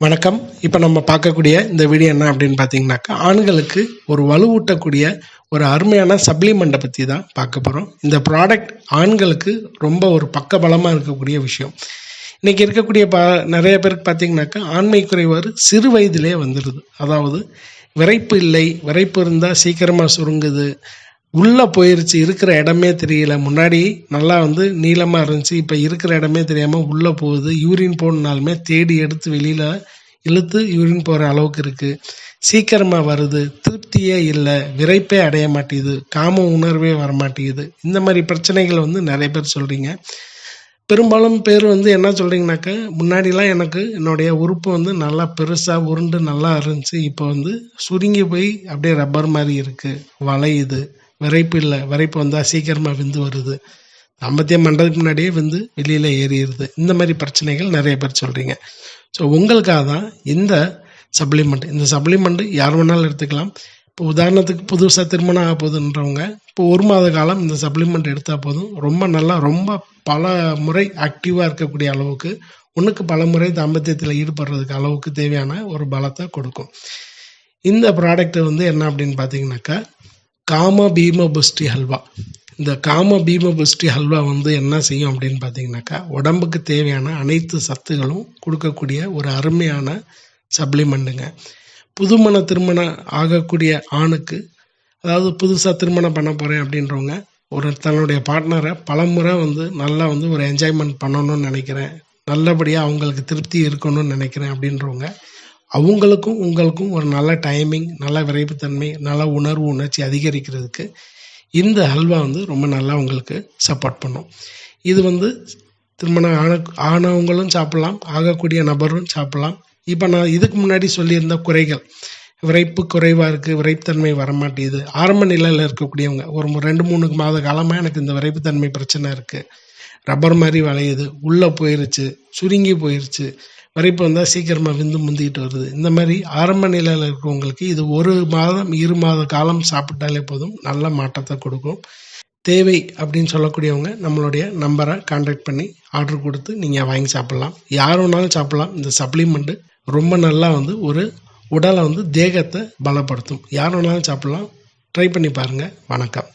வணக்கம். இப்போ நம்ம பார்க்கக்கூடிய இந்த வீடியோ என்ன அப்படின்னு பார்த்தீங்கன்னாக்கா ஆண்களுக்கு ஒரு வலுவூட்டக்கூடிய ஒரு அருமையான சப்ளிமெண்ட்டை பற்றி தான் பார்க்க போகிறோம் இந்த ப்ராடக்ட் ஆண்களுக்கு ரொம்ப ஒரு பக்கபலமாக இருக்கக்கூடிய விஷயம். இன்றைக்கி இருக்கக்கூடிய ப நிறைய பேருக்கு பார்த்தீங்கன்னாக்கா ஆண்மை குறைவாறு சிறு வயதிலே வந்துடுது அதாவது விரைப்பு இல்லை விரைப்பு இருந்தால் சீக்கிரமாக சுருங்குது உள்ளே போயிருச்சு இருக்கிற இடமே தெரியல. முன்னாடி நல்லா வந்து நீளமாக இருந்துச்சு இப்போ இருக்கிற இடமே தெரியாமல் உள்ளே போகுது. யூரின் போகணுனாலுமே தேடி எடுத்து வெளியில் இழுத்து யூரின் போகிற அளவுக்கு இருக்குது சீக்கிரமாக வருது. திருப்தியே இல்லை. விரைப்பே அடைய மாட்டேங்குது. காம உணர்வே வர மாட்டேங்குது இந்த மாதிரி பிரச்சனைகள் வந்து நிறைய பேர் சொல்கிறீங்க பெரும்பாலும் பேர் வந்து என்ன சொல்கிறீங்கனாக்கா முன்னாடிலாம் எனக்கு என்னுடைய உறுப்பு வந்து நல்லா பெருசாக உருண்டு நல்லா இருந்துச்சு. இப்போ வந்து சுருங்கி போய் அப்படியே ரப்பர் மாதிரி இருக்குது வளையுது. விரைப்பு இல்லை. விரைப்பு வந்தால் சீக்கிரமாக விந்து வருது. தாம்பத்தியம் பண்ணுறதுக்கு முன்னாடியே வந்து வெளியில் ஏறிடுது. இந்த மாதிரி பிரச்சனைகள் நிறைய பேர் சொல்கிறீங்க ஸோ உங்களுக்காக தான் இந்த சப்ளிமெண்ட் இந்த சப்ளிமெண்ட் யார் வேணாலும் எடுத்துக்கலாம். இப்போ உதாரணத்துக்கு புதுசாக திருமணம் ஆக போகுதுன்றவங்க இப்போ ஒரு மாத காலம் இந்த சப்ளிமெண்ட் எடுத்தால் போதும். ரொம்ப நல்லா ரொம்ப பல முறை ஆக்டிவாக இருக்கக்கூடிய அளவுக்கு ஒன்றுக்கு பல முறை தாம்பத்தியத்தில் ஈடுபடுறதுக்கு அளவுக்கு தேவையான ஒரு பலத்தை கொடுக்கும். இந்த ப்ராடக்ட் வந்து என்ன அப்படின்னு பார்த்தீங்கன்னாக்கா காம பீம புஷ்டி ஹல்வா. இந்த காம பீம புஷ்டி ஹல்வா வந்து என்ன செய்யும் அப்படின்னு பார்த்தீங்கன்னாக்கா உடம்புக்கு தேவையான அனைத்து சத்துகளும் கொடுக்கக்கூடிய ஒரு அருமையான சப்ளிமெண்ட்டுங்க. புதுமண திருமணம் ஆகக்கூடிய ஆணுக்கு அதாவது புதுசாக திருமணம் பண்ண போகிறேன் அப்படின்றவங்க ஒரு தன்னுடைய பார்ட்னரை பலமுறை வந்து நல்லா வந்து ஒரு என்ஜாய்மெண்ட் பண்ணணும்னு நினைக்கிறேன். நல்லபடியாக அவங்களுக்கு திருப்தி இருக்கணும்னு நினைக்கிறேன் அப்படின்றவங்க அவங்களுக்கும் உங்களுக்கும் ஒரு நல்ல டைமிங் நல்ல விரைப்புத்தன்மை நல்ல உணர்வு உணர்ச்சி அதிகரிக்கிறதுக்கு இந்த ஹல்வா வந்து ரொம்ப நல்லா உங்களுக்கு சப்போர்ட் பண்ணும். இது வந்து திருமணம் ஆன ஆனவங்களும் சாப்பிட்லாம் ஆகக்கூடிய நபரும் சாப்பிட்லாம். இப்போ நான் இதுக்கு முன்னாடி சொல்லியிருந்த குறைகள். விரைப்பு குறைவாக இருக்குது விரைப்புத்தன்மை வரமாட்டேது ஆரம்ப நிலையில் இருக்கக்கூடியவங்க ஒரு ரெண்டு மூணு மாத காலமாக எனக்கு இந்த விரைப்புத்தன்மை பிரச்சனை இருக்குது ரப்பர் மாதிரி வளையுது உள்ளே போயிருச்சு சுருங்கி போயிருச்சு. வரைப்பு வந்தால் சீக்கிரமாக விந்து முந்திக்கிட்டு வருது. இந்த மாதிரி ஆரம்ப நிலையில் இருக்கிறவங்களுக்கு இது ஒரு மாதம் இரு மாத காலம் சாப்பிட்டாலே போதும். நல்ல மாற்றத்தை கொடுக்கும். தேவை அப்படின்னு சொல்லக்கூடியவங்க நம்மளுடைய நம்பரை காண்டாக்ட் பண்ணி ஆர்டர் கொடுத்து நீங்கள் வாங்கி சாப்பிட்லாம். யார் வேணாலும் சாப்பிட்லாம். இந்த சப்ளிமெண்ட்டு ரொம்ப நல்லா வந்து ஒரு உடலை வந்து தேகத்தை பலப்படுத்தும். யார் வேணாலும் சாப்பிட்லாம். ட்ரை பண்ணி பாருங்கள் வணக்கம்.